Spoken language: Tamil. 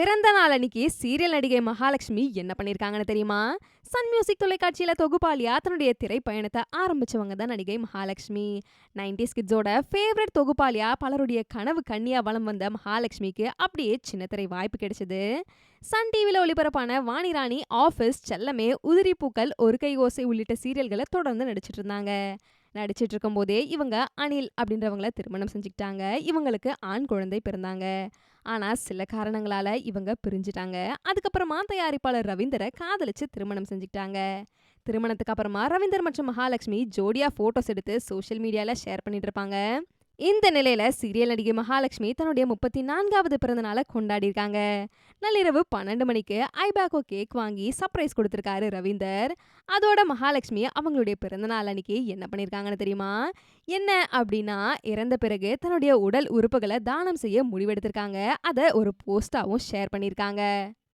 பிறந்த நாள் அன்னைக்கு சீரியல் நடிகை மகாலட்சுமி என்ன பண்ணியிருக்காங்கன்னு தெரியுமா? சன் மியூசிக் தொலைக்காட்சியில தொகுப்பாளியா தன்னுடைய திரைப்பயணத்தை ஆரம்பிச்சவங்க தான் நடிகை மகாலட்சுமி. நைன்டிஸ் கிட்ஸோட ஃபேவரட் தொகுப்பாளியா பலருடைய கனவு கண்ணியா வலம் வந்த மகாலட்சுமிக்கு அப்படியே சின்னத்திரை வாய்ப்பு கிடைச்சது. சன் டிவியில் ஒளிபரப்பான வாணிராணி ஆஃபீஸ் செல்லமே உதிரி பூக்கள் ஒரு கை ஓசை உள்ளிட்ட சீரியல்களை தொடர்ந்து நடிச்சிட்டு இருந்தாங்க. நடிச்சிட்டு இருக்கும்போதே இவங்க அனில் அப்படின்றவங்கள திருமணம் செஞ்சுக்கிட்டாங்க. இவங்களுக்கு ஆண் குழந்தை பிறந்தாங்க. ஆனா சில காரணங்களால இவங்க பிரிஞ்சுட்டாங்க. அதுக்கப்புறமா தயாரிப்பாளர் ரவீந்தரை காதலிச்சு திருமணம் தெரிஞ்சுக்கிட்டாங்க. திருமணத்துக்கு அப்புறமா ரவீந்தர் மற்றும் மகாலட்சுமி ஜோடியா ஃபோட்டோஸ் எடுத்து சோஷியல் மீடியால ஷேர் பண்ணிட்டு இருப்பாங்க. இந்த நிலையில சீரியல் நடிகை மகாலட்சுமி தன்னுடைய முப்பத்தி நான்காவது பிறந்த நாளை கொண்டாடியிருக்காங்க நள்ளிரவு பன்னெண்டு மணிக்கு ஐபேக்கோ கேக் வாங்கி சர்ப்ரைஸ் கொடுத்துருக்காரு ரவீந்தர். அதோட மகாலட்சுமி அவங்களுடைய பிறந்த நாள் அன்னைக்கு என்ன பண்ணியிருக்காங்கன்னு தெரியுமா? என்ன அப்படின்னா இறந்த பிறகு தன்னுடைய உடல் உறுப்புகளை தானம் செய்ய முடிவெடுத்திருக்காங்க. அதை ஒரு போஸ்டாவும் ஷேர் பண்ணியிருக்காங்க